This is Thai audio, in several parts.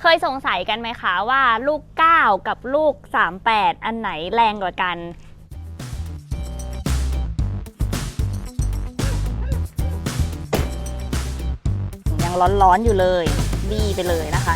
เคยสงสัยกันไหมคะว่าลูก 9 กับลูก 38 อันไหนแรงกว่ากัน ยังร้อนๆอยู่เลยดีไปเลยนะคะ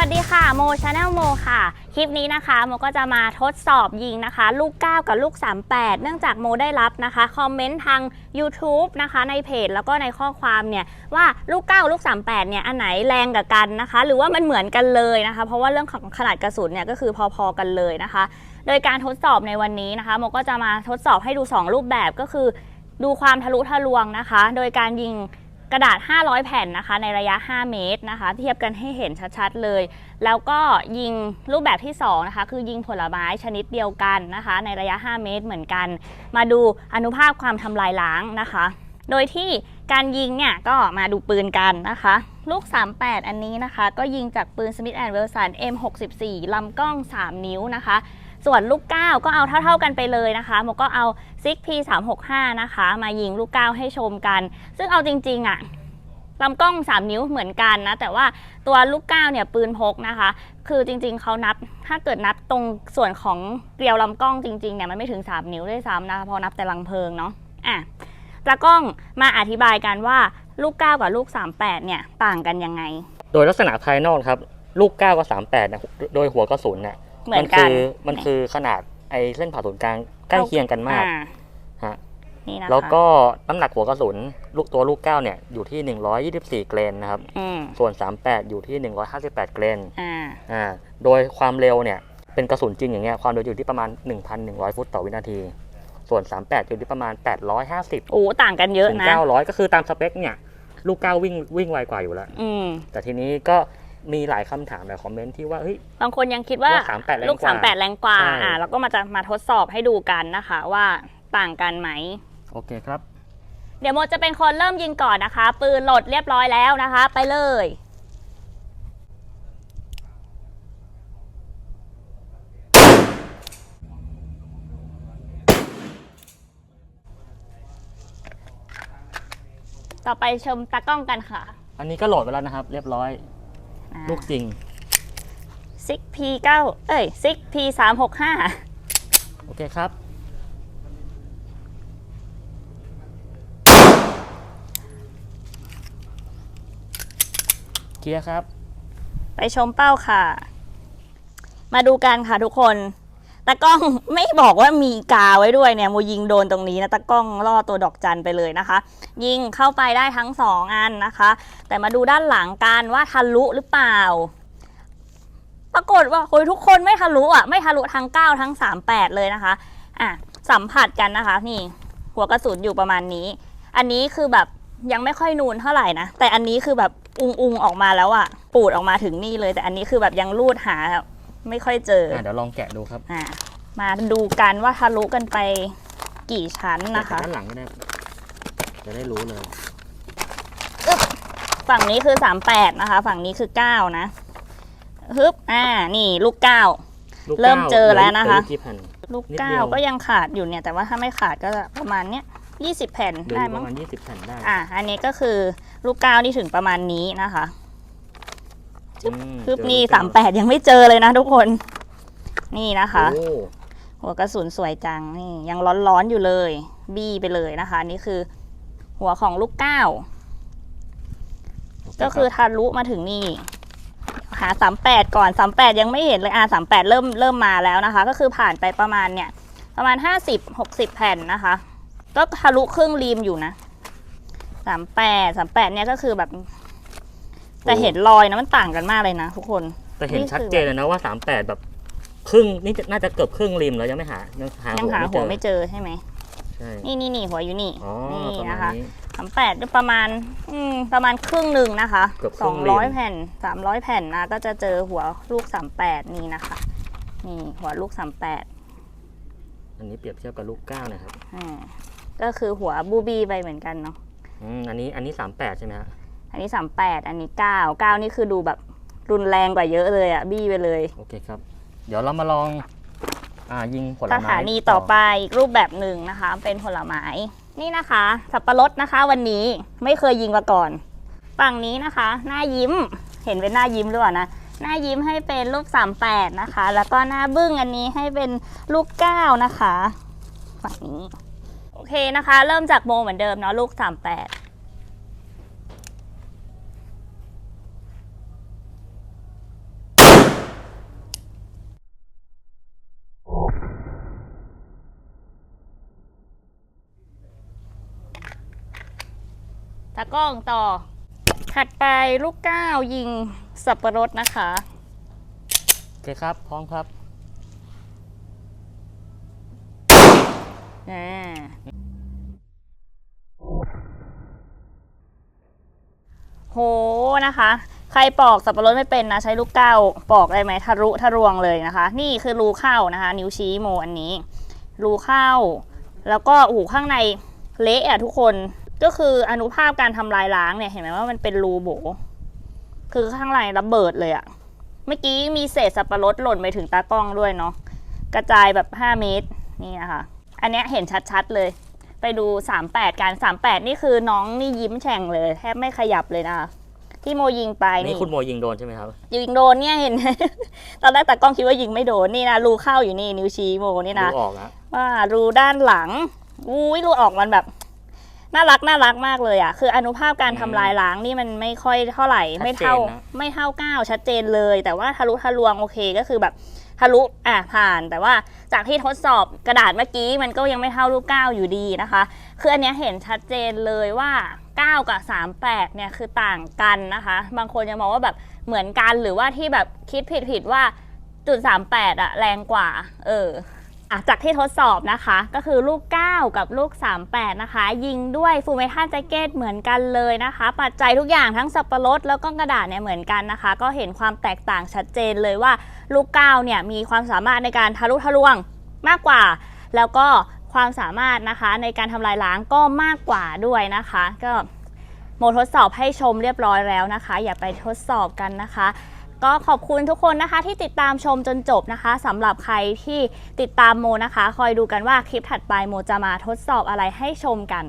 สวัสดีค่ะโมชาแนลโมค่ะ คลิปนี้นะคะ โมก็จะมาทดสอบยิงนะคะ ลูก 9 กับลูก 38 เนื่องจากโมได้รับนะคะคอมเมนต์ทาง YouTube นะคะในเพจแล้วก็ในข้อความเนี่ยว่าลูก 9 ลูก 38 เนี่ยอันไหนแรงกับกันนะคะ หรือว่ามันเหมือนกันเลยนะคะ เพราะว่าเรื่องของขนาดกระสุนเนี่ยก็คือพอๆกันเลยนะคะ โดยการทดสอบในวันนี้นะคะโมก็จะมาทดสอบให้ดู 2 รูปแบบก็คือ ดูความทะลุทะลวงนะคะ โดยการยิง กระดาษ 500 แผ่นนะคะ ในระยะ 5 เมตรนะคะ เทียบกันให้เห็นชัดๆเลย แล้วก็ยิงรูปแบบที่ 2 นะคะ คือยิงผลไม้ชนิดเดียวกันนะคะ ในระยะ 5 เมตรเหมือนกัน มาดูอนุภาคความทำลายล้างนะคะ โดยที่การยิงเนี่ยก็มาดูปืนกันนะคะ ลูก 38 อันนี้นะคะ ก็ยิงจากปืน Smith Wesson M64 ลำกล้อง 3 นิ้วนะคะ ส่วนลูก 9 ก็เอาเท่า ๆกันไปเลยนะคะโมก็เอาซิก P365 นะคะ มายิงลูก 9 ให้ชมกัน ซึ่งเอาจริงๆอะลำกล้อง 3 นิ้วเหมือนกันนะ แต่ว่าตัวลูก 9 เนี่ยปืนพกนะคะ คือจริงๆเขานับ ถ้าเกิดนับตรงส่วนของเกลียวลำกล้องจริงๆเนี่ยมันไม่ถึง 3 นิ้วด้วยซ้ำนะคะพอนับแต่ลังเพลิงเนาะอะตากล้องมาอธิบายกันว่าลูก 9 กับลูก 38 เนี่ยต่างกันยังไง โดยลักษณะภายนอกครับ ลูก 9 กับ 38เนี่ยโดยหัวกระสุนเนี่ย เหมือนกันคือมันคือขนาดไอ้เส้นผ่าศูนย์กลางใกล้เคียงกันมากอ่ฮะนี่นะคะแล้วก็น้ำหนักหัวกระสุนลูกตัวลูก9เนี่ยอยู่ที่ 124 เกรนนะครับอืมส่วน 38 อยู่ที่ 158 เกรนอ่าอ่าโดยความเร็วเนี่ยเป็นกระสุนจริงอย่างเงี้ยความเร็วอยู่ที่ประมาณ 1,100 ฟุตต่อวินาที ส่วน 38 อยู่ที่ประมาณ 850 โอ้ต่างกันเยอะถึงนะ900 ก็คือตามสเปคเนี่ยลูก9วิ่งวิ่งไวกว่าอยู่แล้วอืมแต่ทีนี้ก็ มีหลายคำถามหลายคอมเมนต์ที่ว่าเฮ้ยบางคนยังคิดว่าว่า38แรงกว่าลูก38แรงกว่าใช่อ่าแล้วก็มาจะมาทดสอบให้ดูกันนะคะว่าต่างกันไหมโอเคครับ เดี๋ยวโมจะเป็นคนเริ่มยิงก่อนนะคะ ปืนโหลดเรียบร้อยแล้วนะคะ ไปเลยต่อไปชมตากล้องกันค่ะ อันนี้ก็โหลดไปแล้วนะครับ เรียบร้อย ลูกจริง ซิกพีเก้าเอ้ยซิกพีสามหกห้าโอเคครับ เคลียร์ครับ ไปชมเป้าค่ะ มาดูกันค่ะทุกคน ตากล้องไม่บอกว่ามีกาไว้ด้วยเนี่ยโมยิงโดนตรงนี้นะตากล้องล่อตัวดอกจันไปเลยนะคะ ยิงเข้าไปได้ทั้งสองอันนะคะ แต่มาดูด้านหลังกันว่าทะลุหรือเปล่า ปรากฏว่าโอ้ยทุกคนไม่ทะลุอะไม่ทะลุทั้ง 9 ทั้ง 38 เลยนะคะอะสัมผัสกันนะคะ นี่ หัวกระสุนอยู่ประมาณนี้ อันนี้คือแบบยังไม่ค่อยนูนเท่าไหร่นะ แต่อันนี้คือแบบอุงอุงๆออกมาแล้วอะปูดออกมาถึงนี่เลย แต่อันนี้คือแบบยังรูดหา ไม่ค่อยเจออะเดี๋ยวลองแกะดูครับอะมาดูกันว่าทะลุกันไปกี่ชั้นนะคะ แกด้านหลังก็ได้จะได้รู้เลยฝั่งนี้คือ 38 นะคะ ฝั่งนี้คือ 9 นะฮึบอ่า นี่ลูก9ลูกเริ่มก้าเจอแล้วนะคะเหลือกี่แผ่นลูก นิดเดียว 9 ก็ยังขาดอยู่เนี่ย แต่ว่าถ้าไม่ขาดก็จะประมาณเนี้ย20 แผ่นเหลือได้อยู่ปมั้งระมาณ 20 แผ่นได้ อะ อันนี้ก็คือลูก9นี่ถึงประมาณนี้นะคะ อืมฮึบเจอนี่ลูกเก้38ยังไม่เจอเลยนะทุกคน นี่นะคะโอ้หัวกระสุนสวยจังนี่ยังร้อนๆอยู่เลย บี้ไปเลยนะคะ นี่คือ หัวของลูกเก้า ก็คือทะลุมาถึงนี่ หา38ก่อน38ยังไม่เห็นเลยอะ38เริ่มเริ่มมาแล้วนะคะ ก็คือผ่านไปประมาณเนี่ย ประมาณ50 60แผ่นนะคะ ก็ทะลุครึ่งรีมอยู่นะ38 38เนี่ยก็คือแบบ แต่เห็นรอยนะมันต่างกันมากเลยนะทุกคนแต่เห็นนี่คือชัดเจนเลยนะว่า38แบบครึ่งนี่จะน่าจะเกือบครึ่งริมแล้วยังไม่หายังหายังหาหัหัววไม่ไม่เจอเจอใช่ไหมใช่นี่นี่นี่หัวอยู่นี่อ๋อนี่ประมานะณคะนี้สามแปดประมาณอืมประมาณครึ่งหนึ่งนะคะเกือบคสรึ่องงเหรีร้อยยญแผ่นสามร้อยแผ่นนะก็จะเจอหัวลูกสามแปดนี่นะคะ นี่หัวลูกสามแปดอันนี้เปรียบเทียบกับลูกเก้านะครับอ่าก็คือหัวบูบี้ไปเหมือนกันเนาะอืมอันนี้อันนี้38ใช่ไหมฮะอั นนี้สามแปดอันนี้เก้าเก้านี่คือดูแบบรุนแรงกว่าเยอะเลยอะบี้ไปเลยโอเคครับ เดี๋ยวเรามาลองอ่ายิงผลสไม้ถานีต่อไปอีกรูปแบบหนึ่งนะคะ เป็นผลไม้นี่นะคะ สับปะรดนะคะ วันนี้ไม่เคยยิงมาก่อน ฝั่งนี้นะคะ หน้ายิ้มเห็นเป็นหน้ายิ้มหรือเปล่านะหน้ายิ้มให้เป็นลูก38นะคะ แล้วก็หน้าบึ้งอันนี้ให้เป็นลูก9นะคะฝั่งนี้ โอเคนะคะ เริ่มจากโมเหมือนเดิมเนาะลูก38 ตากล้องต่อ ถัดไปลูกก้าวยิงสับปะรดนะคะ โอเคครับ พร้อมครับ อ่า โหนะคะ ใครปอกสับปะรดไม่เป็นนะ ใช้ลูกเก้าปอกได้ไหมทะลุทะลวงเลยนะคะ นี่คือรูเข้านะคะ นิ้วชี้โมอันนี้ รูเข้า แล้วก็โอ้โหข้างในเละอะทุกคน ก็คืออนุภาพการทำลายล้างเนี่ยเห็นไหมว่ามันเป็นรูโบคือข้างในระเบิดเลยอะเมื่อกี้มีเศษสับปะรดหล่นไปถึงตากล้องด้วยเนาะกระจายแบบ 5 เมตรนี่นะคะอันเนี้ยเห็นชัดๆเลย ไปดู 38 การ 38 นี่คือน้องนี่ยิ้มแฉ่งเลย แทบไม่ขยับเลยนะคะที่โมยิงไปนี่นี่คุณโมยิงโดนใช่ไหมครับ ยิงโดนเนี่ยเห็น ตอนแรกตากล้องคิดว่ายิงไม่โดนนี่นะรูเข้าอยู่นี่นิ้วชี้โมนี่นะดูออกนะว่ารูด้านหลังอุ้ยรูออกมันแบบ น่ารักน่ารักมากเลยอะคืออนุภาพการอืมทำลายล้างนี่มันไม่ค่อยเท่าไหร่ชัดเจนไม่เท่านะ ไม่เท่าก้าวชัดเจนเลย แต่ว่าทะลุทะลวงโอเคก็คือแบบทะลุอะผ่าน แต่ว่าจากที่ทดสอบกระดาษเมื่อกี้มันก็ยังไม่เท่าลูกก้าวอยู่ดีนะคะ คืออันเนี้ยเห็นชัดเจนเลยว่า 9 กับ 38 เนี่ยคือต่างกันนะคะ บางคนยังมองว่าแบบเหมือนกันหรือว่าที่แบบคิดผิดผิดๆว่าจุด 38อะแรงกว่า เออ อะจากที่ทดสอบนะคะ ก็คือลูก 9 กับลูก 38 นะคะ ยิงด้วยฟูเมทัลแจ็คเก็ตเหมือนกันเลยนะคะ ปัจจัยทุกอย่างทั้งสับปะรดแล้วก็กระดาษเนี่ยเหมือนกันนะคะ ก็เห็นความแตกต่างชัดเจนเลยว่าลูก 9 เนี่ยมีความสามารถในการทะลุทะลวงมากกว่า แล้วก็ความสามารถนะคะในการทำลายล้างก็มากกว่าด้วยนะคะ ก็โมทดสอบให้ชมเรียบร้อยแล้วนะคะ อย่าไปทดสอบกันนะคะ ก็ขอบคุณทุกคนนะคะที่ติดตามชมจนจบนะคะสำหรับใครที่ติดตามโมนะคะ คอยดูกันว่าคลิปถัดไปโมจะมาทดสอบอะไรให้ชมกัน